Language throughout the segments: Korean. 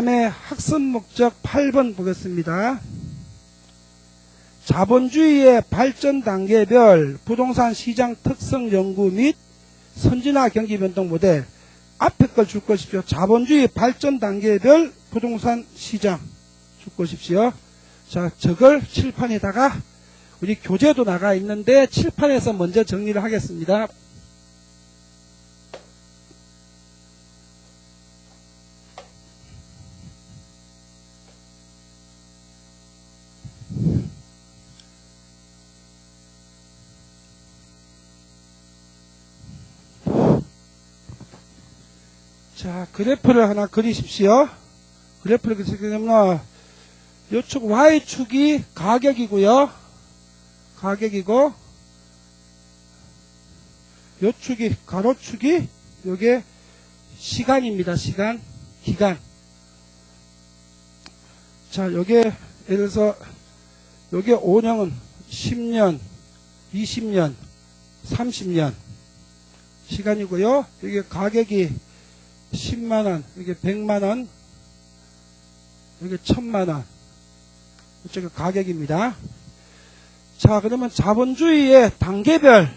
그 다음에 학습 목적 8번 보겠습니다. 자본주의의 발전 단계별 부동산 시장 특성 연구 및 선진화 경기 변동 모델 앞에 걸 줄 것이십시오. 자본주의 발전 단계별 부동산 시장 줄 것이십시오. 자, 저걸 칠판에다가 우리 교재도 나가 있는데 칠판에서 먼저 정리를 하겠습니다. 자, 그래프를 하나 그리십시오. 그래프를 그리시게 되면 요축 Y축이 가격이고요. 가격이고 요축이 가로축이 요게 시간입니다. 시간, 기간. 자, 요게 예를 들어서 요게 5년은 10년, 20년, 30년 시간이고요. 이게 가격이 10만 원, 이게 100만 원, 이게 1000만 원. 이쪽에 가격입니다. 자, 그러면 자본주의의 단계별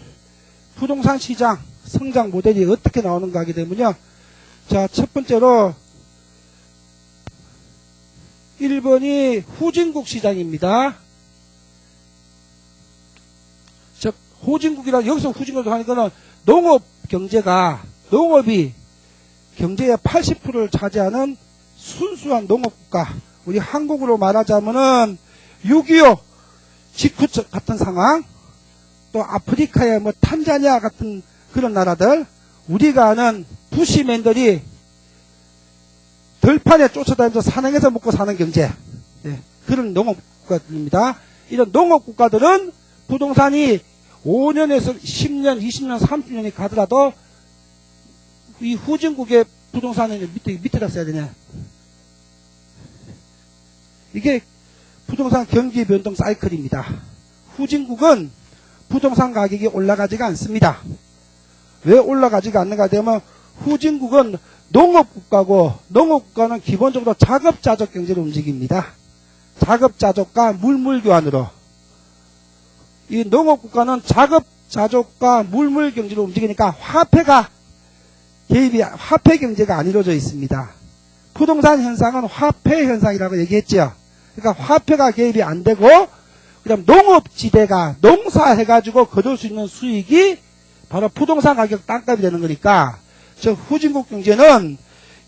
부동산 시장 성장 모델이 어떻게 나오는가 하게 되면요. 자, 첫 번째로 1번이 후진국 시장입니다. 즉, 후진국이라 여기서 후진국을 하니까는 농업 경제가, 농업이 경제의 80%를 차지하는 순수한 농업국가. 우리 한국으로 말하자면은 6.25 직후 같은 상황, 또 아프리카의 뭐 탄자니아 같은 그런 나라들, 우리가 아는 부시맨들이 들판에 쫓아다니면서 산행에서 먹고 사는 경제, 예, 그런 농업국가들입니다. 이런 농업국가들은 부동산이 5년에서 10년, 20년, 30년이 가더라도 이 후진국의 부동산은 밑에, 밑에다 써야 되네. 이게 부동산 경기 변동 사이클입니다. 후진국은 부동산 가격이 올라가지가 않습니다. 왜 올라가지가 않는가 되면 후진국은 농업국가고 농업국가는 기본적으로 자급자족 경제로 움직입니다. 자급자족과 물물교환으로 이 농업국가는 자급자족과 물물경제로 움직이니까 화폐가 개입이 화폐 경제가 안 이루어져 있습니다. 부동산 현상은 화폐 현상이라고 얘기했죠. 그러니까 화폐가 개입이 안 되고 그다음 농업지대가 농사해가지고 거둘 수 있는 수익이 바로 부동산 가격 땅값이 되는 거니까 저 후진국 경제는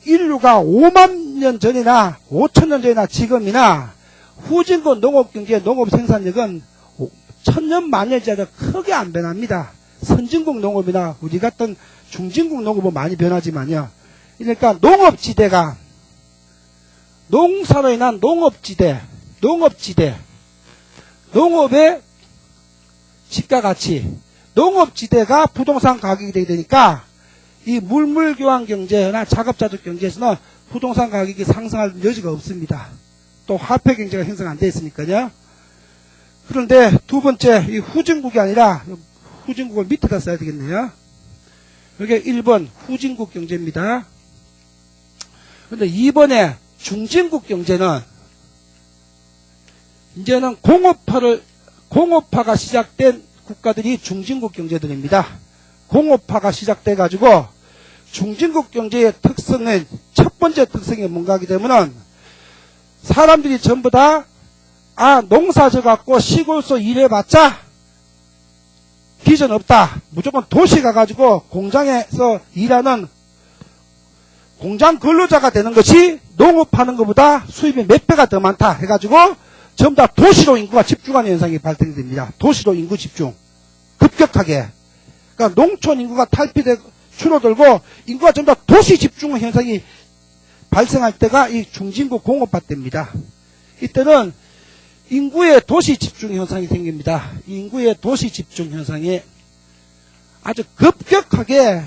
인류가 5만 년 전이나 5천 년 전이나 지금이나 후진국 농업 경제 농업 생산력은 천년 만년짜리 크게 안 변합니다. 선진국 농업이나 우리 같은 중진국 농업은 많이 변하지만요. 그러니까 농업지대가 농사로 인한 농업지대, 농업지대, 농업의 집가 가치, 농업지대가 부동산 가격이 되게 되니까 이 물물교환 경제나 작업자족 경제에서는 부동산 가격이 상승할 여지가 없습니다. 또 화폐 경제가 형성 안 돼 있으니까요. 그런데 두 번째 이 후진국이 아니라 후진국을 밑에다 써야 되겠네요. 이게 1번 후진국 경제입니다. 그런데 2번에 중진국 경제는 이제는 공업화를 공업화가 시작된 국가들이 중진국 경제들입니다. 공업화가 시작돼 가지고 중진국 경제의 특성은 첫 번째 특성이 뭔가 하게 되면은 사람들이 전부 다 아, 농사 져갖고 시골서 일해봤자 비전 없다. 무조건 도시 가가지고 공장에서 일하는 공장 근로자가 되는 것이 농업하는 것보다 수입이 몇 배가 더 많다 해가지고 전부 다 도시로 인구가 집중하는 현상이 발생됩니다. 도시로 인구 집중. 급격하게. 그러니까 농촌 인구가 탈피되고 줄어들고 인구가 전부 다 도시 집중 현상이 발생할 때가 이 중진국 공업화 때입니다. 이때는 인구의 도시 집중 현상이 생깁니다. 인구의 도시 집중 현상이 아주 급격하게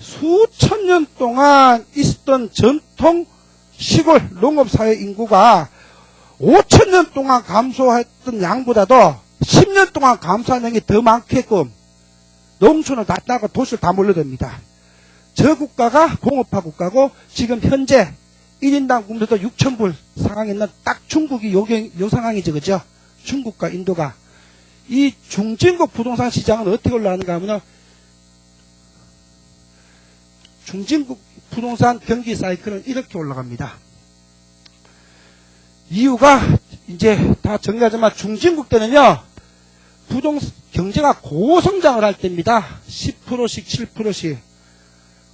수천 년 동안 있었던 전통 시골 농업사회 인구가 5천 년 동안 감소했던 양보다도 10년 동안 감소한 양이 더 많게끔 농촌을 다 따고 도시를 다 몰려듭니다. 저 국가가 공업화 국가고 지금 현재 1인당 국민도 6천불 상황에 있는 딱 중국이 요, 경- 요 상황이죠. 그죠? 중국과 인도가. 이 중진국 부동산 시장은 어떻게 올라가는가 하면은 중진국 부동산 경기 사이클은 이렇게 올라갑니다. 이유가 이제 다 정리하자면 중진국 때는요, 부동, 경제가 고성장을 할 때입니다. 10%씩, 7%씩.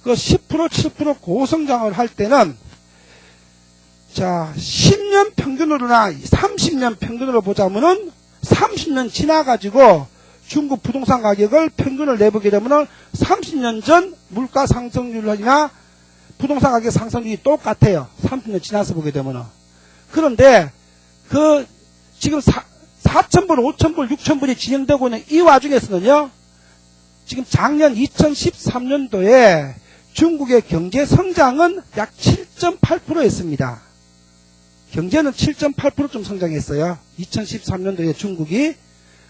그 10%, 7% 고성장을 할 때는, 자, 10년 평균으로나 30년 평균으로 보자면은 30년 지나가지고 중국 부동산 가격을 평균을 내보게 되면은 30년 전 물가 상승률이나 부동산 가격 상승률이 똑같아요. 30년 지나서 보게 되면은. 그런데 그 지금 4, 4,000불, 5,000불, 6,000불이 진행되고 있는 이 와중에서는요. 지금 작년 2013년도에 중국의 경제 성장은 약 7.8%였습니다. 경제는 7.8%좀 성장했어요. 2013년도에 중국이.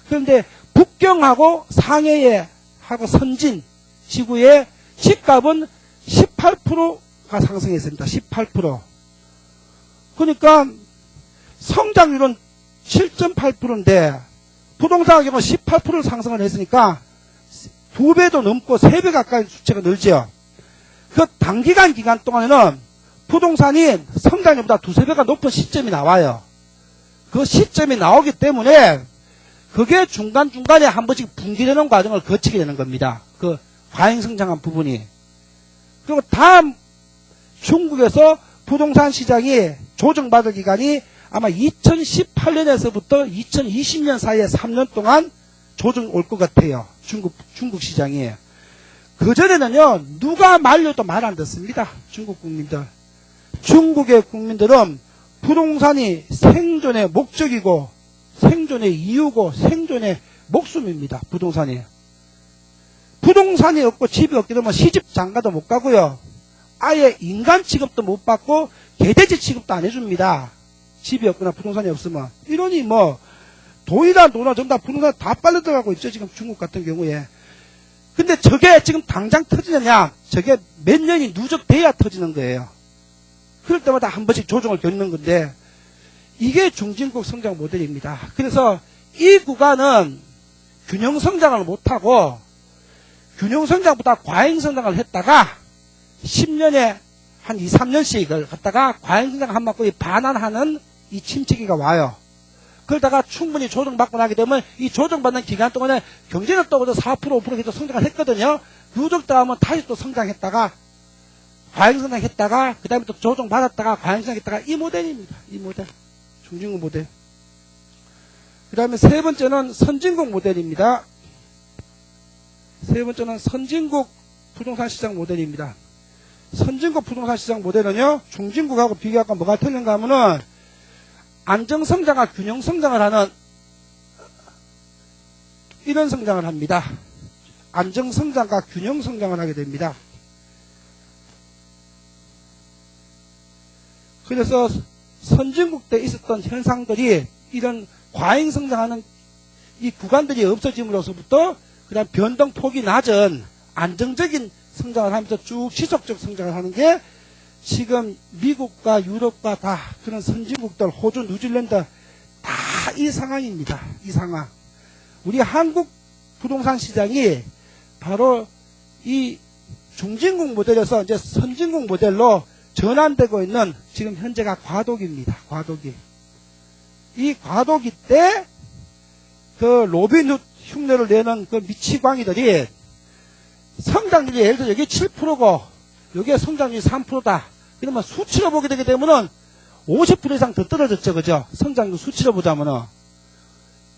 그런데 북경하고 상해에 하고 선진 지구의 집값은 18%가 상승했습니다. 18%. 그러니까 성장률은 7.8%인데 부동산 가격은 18% 상승을 했으니까 두 배도 넘고 세 배 가까이 수치가 늘죠. 그 단기간 기간 동안에는 부동산이 성장률보다 두세 배가 높은 시점이 나와요. 그 시점이 나오기 때문에 그게 중간중간에 한 번씩 분기되는 과정을 거치게 되는 겁니다. 그 과잉 성장한 부분이. 그리고 다음 중국에서 부동산 시장이 조정받을 기간이 아마 2018년에서부터 2020년 사이에 3년 동안 조정 올 것 같아요. 중국, 중국 시장이. 그전에는요, 누가 말려도 말 안 듣습니다. 중국 국민들. 중국의 국민들은 부동산이 생존의 목적이고, 생존의 이유고, 생존의 목숨입니다. 부동산이. 부동산이 없고 집이 없게 되면 시집 장가도 못 가고요. 아예 인간 취급도 못 받고 개돼지 취급도 안 해줍니다. 집이 없거나 부동산이 없으면 이러니 뭐 돈이나 돈이나 전부 다 부동산 다 빨려 들어가고 있죠. 지금 중국 같은 경우에. 근데 저게 지금 당장 터지느냐? 저게 몇 년이 누적돼야 터지는 거예요. 그럴 때마다 한 번씩 조정을 겪는 건데 이게 중진국 성장 모델입니다. 그래서 이 구간은 균형 성장을 못하고 균형 성장보다 과잉 성장을 했다가 10년에 한 2, 3년씩을 갖다가 과잉 성장 한 바퀴 반환하는 이 침체기가 와요. 그러다가 충분히 조정받고 나게 되면 이 조정받는 기간 동안에 경제력 또보다 4% 5% 계속 성장을 했거든요. 누적다 하면 다시 또 성장했다가 과잉 성장했다가 그 다음에 또 조정 받았다가 과잉 성장했다가 이 모델입니다. 이 모델. 중진국 모델. 그 다음에 세 번째는 선진국 모델입니다. 세 번째는 선진국 부동산 시장 모델입니다. 선진국 부동산 시장 모델은요, 중진국하고 비교하고 뭐가 틀린가 하면은, 안정성장과 균형성장을 하는, 이런 성장을 합니다. 안정성장과 균형성장을 하게 됩니다. 그래서 선진국 때 있었던 현상들이 이런 과잉 성장하는 이 구간들이 없어짐으로써부터 그다음 변동 폭이 낮은 안정적인 성장을 하면서 쭉 지속적 성장을 하는 게 지금 미국과 유럽과 다 그런 선진국들 호주, 뉴질랜드 다 이 상황입니다. 이 상황. 우리 한국 부동산 시장이 바로 이 중진국 모델에서 이제 선진국 모델로 전환되고 있는 지금 현재가 과도기입니다. 과도기. 이 과도기 때 그 로빈훗 흉내를 내는 그 미치광이들이 성장률이 예를 들어 여기 7%고 여기에 성장률이 3%다. 이러면 수치로 보게 되게 되면은 50% 이상 더 떨어졌죠. 그죠? 성장률 수치로 보자면은.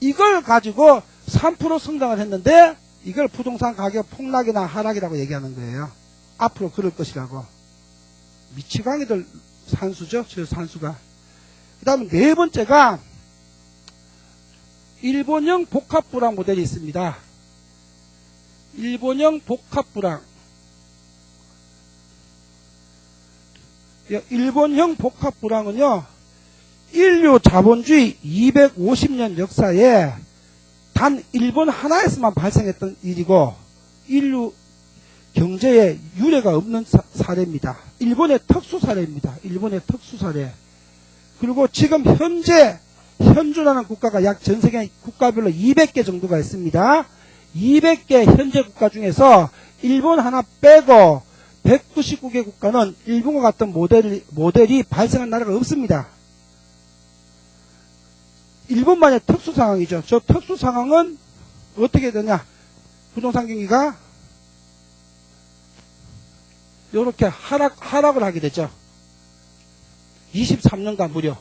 이걸 가지고 3% 성장을 했는데 이걸 부동산 가격 폭락이나 하락이라고 얘기하는 거예요. 앞으로 그럴 것이라고. 미치광이들 산수죠. 저 산수가. 그 다음에 네 번째가 일본형 복합불황 모델이 있습니다. 일본형 복합불황. 예, 일본형 복합불황은요, 인류 자본주의 250년 역사에 단 일본 하나에서만 발생했던 일이고, 인류 경제에 유례가 없는 사, 사례입니다. 일본의 특수 사례입니다. 일본의 특수 사례. 그리고 지금 현재 현주라는 국가가 약 전 세계 국가별로 200개 정도가 있습니다. 200개 현재 국가 중에서 일본 하나 빼고 199개 국가는 일본과 같은 모델, 모델이 발생한 나라가 없습니다. 일본만의 특수 상황이죠. 저 특수 상황은 어떻게 되냐? 부동산 경기가 이렇게 하락, 하락을 하게 되죠. 23년간 무려.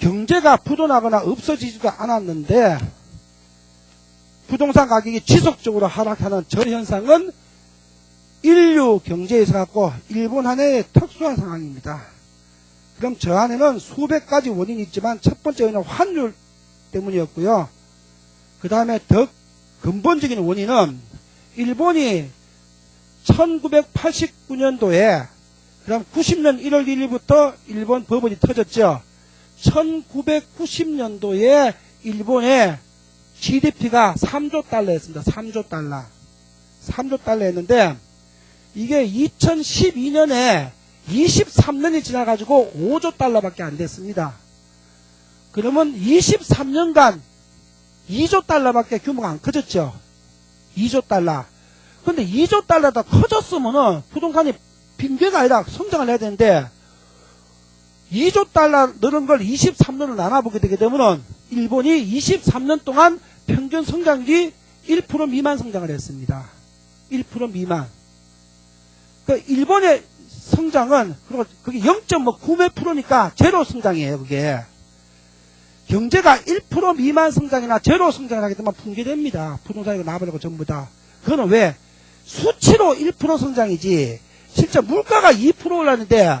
경제가 부도나거나 없어지지도 않았는데, 부동산 가격이 지속적으로 하락하는 저 현상은 인류 경제에서 갖고 일본 한해의 특수한 상황입니다. 그럼 저 안에는 수백 가지 원인이 있지만 첫 번째 원인은 환율 때문이었고요. 그 다음에 더 근본적인 원인은 일본이 1989년도에 그다음 90년 1월 1일부터 일본 법원이 터졌죠. 1990년도에 일본의 GDP가 3조 달러였습니다. 3조 달러. 3조 달러였는데 이게 2012년에 23년이 지나가지고 5조 달러밖에 안 됐습니다. 그러면 23년간 2조 달러밖에 규모가 안 커졌죠. 2조 달러. 근데 2조 달러 다 커졌으면은 부동산이 빈개가 아니라 성장을 해야 되는데 2조 달러 늘은 걸 23년을 나눠보게 되게 되면은 일본이 23년 동안 평균 성장률이 1% 미만 성장을 했습니다. 1% 미만. 그 일본의 성장은 그리고 그게 0.9몇 프로니까 제로 성장이에요. 그게 경제가 1% 미만 성장이나 제로 성장을 하게 되면 붕괴됩니다. 부동산이고 나버리고 전부 다. 그거는 왜 수치로 1% 성장이지 실제 물가가 2% 올랐는데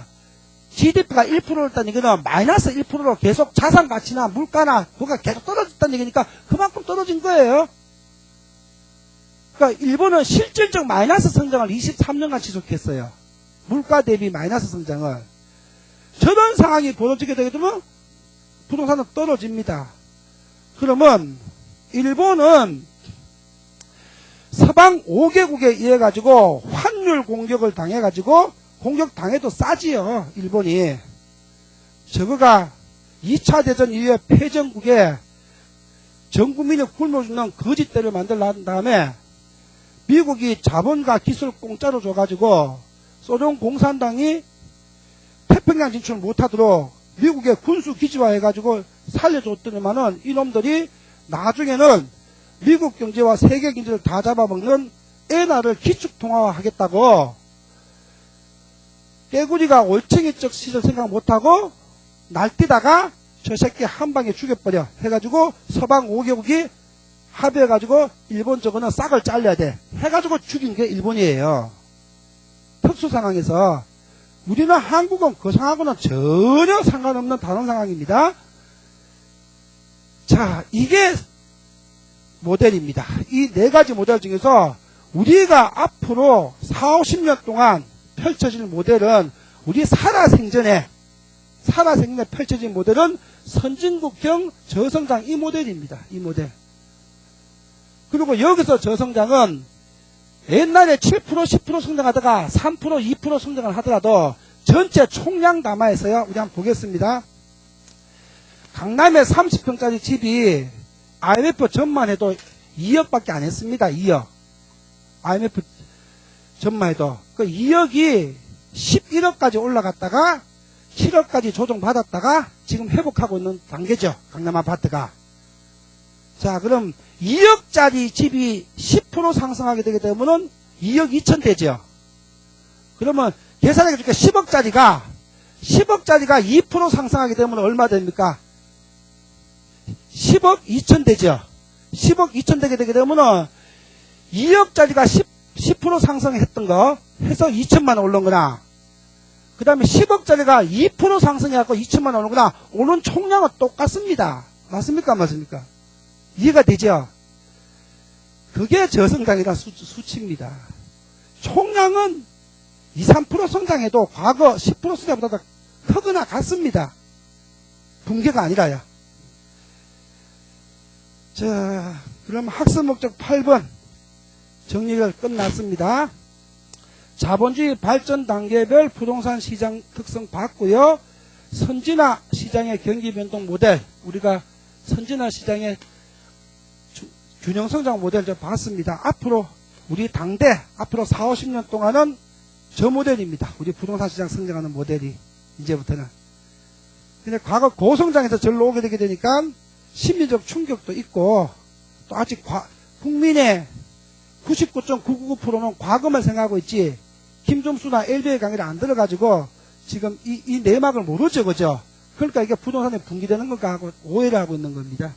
GDP가 1% 올랐다는 얘기는 마이너스 1%로 계속 자산 가치나 물가나 그가 계속 떨어졌다는 얘기니까 그만큼 떨어진 거예요. 그러니까 일본은 실질적 마이너스 성장을 23년간 지속했어요. 물가 대비 마이너스 성장을. 저런 상황이 벌어지게 되게 되면 부동산은 떨어집니다. 그러면 일본은 서방 5개국에 의해 가지고 환율 공격을 당해 가지고 공격 당해도 싸지요. 일본이. 저거가 2차 대전 이후에 패전국에 전 국민을 굶어 죽는 거짓대를 만들어 난 다음에 미국이 자본과 기술 공짜로 줘가지고 소련 공산당이 태평양 진출 못하도록 미국의 군수 기지화해가지고 살려줬더니만은 이놈들이 나중에는 미국 경제와 세계 경제를 다 잡아먹는 엔화를 기축 통화하겠다고 깨구리가 올챙이적 시절 생각 못하고 날뛰다가 저 새끼 한 방에 죽여버려 해가지고 서방 5개국이 합의해가지고 일본 저거는 싹을 잘려야 돼 해가지고 죽인 게 일본이에요. 특수 상황에서 우리는 한국은 그 상황하고는 전혀 상관없는 다른 상황입니다 자 이게 모델입니다 이 네 가지 모델 중에서 우리가 앞으로 4, 50년 동안 펼쳐질 모델은 우리 살아생전에 살아생전에 펼쳐진 모델은 선진국형 저성장 이 모델입니다. 이 모델. 그리고 여기서 저성장은 옛날에 7% 10% 성장하다가 3% 2% 성장을 하더라도 전체 총량 담아해서요. 우리 한번 보겠습니다. 강남에 30평짜리 집이 IMF 전만 해도 2억밖에 안 했습니다. 2억. IMF 전만 해도 그 2억이 11억까지 올라갔다가 7억까지 조정받았다가 지금 회복하고 있는 단계죠. 강남 아파트가. 자, 그럼 2억짜리 집이 10% 상승하게 되게 되면은 2억 2천 되죠. 그러면 계산해 줄게 10억짜리가 10억짜리가 2% 상승하게 되면 얼마 됩니까? 10억 2천 되죠. 10억 2천 되게 되게 되면은 2억짜리가 10, 10% 상승했던 거 해서 2천만 원 올른 거나 그 다음에 10억짜리가 2% 상승해갖고 2천만 원 오는 거나 오는 총량은 똑같습니다. 맞습니까? 안 맞습니까? 이해가 되죠? 그게 저성장이라 수, 수치입니다. 총량은 2, 3% 성장해도 과거 10% 성장보다 크거나 같습니다. 붕괴가 아니라요. 자, 그럼 학습 목적 8번. 정리가 끝났습니다. 자본주의 발전 단계별 부동산 시장 특성 봤고요. 선진화 시장의 경기 변동 모델, 우리가 선진화 시장의 주- 균형 성장 모델 좀 봤습니다. 앞으로 우리 당대 앞으로 4, 50년 동안은 저 모델입니다. 우리 부동산 시장 성장하는 모델이 이제부터는. 근데 과거 고성장에서 절로 오게 되게 되니까 심리적 충격도 있고 또 아직 과- 국민의 99.999%는 과거만 생각하고 있지 김종수나 LB의 강의를 안 들어가지고 지금 이, 이 내막을 모르죠, 그죠? 그러니까 이게 부동산에 분기되는 건가 하고 오해를 하고 있는 겁니다.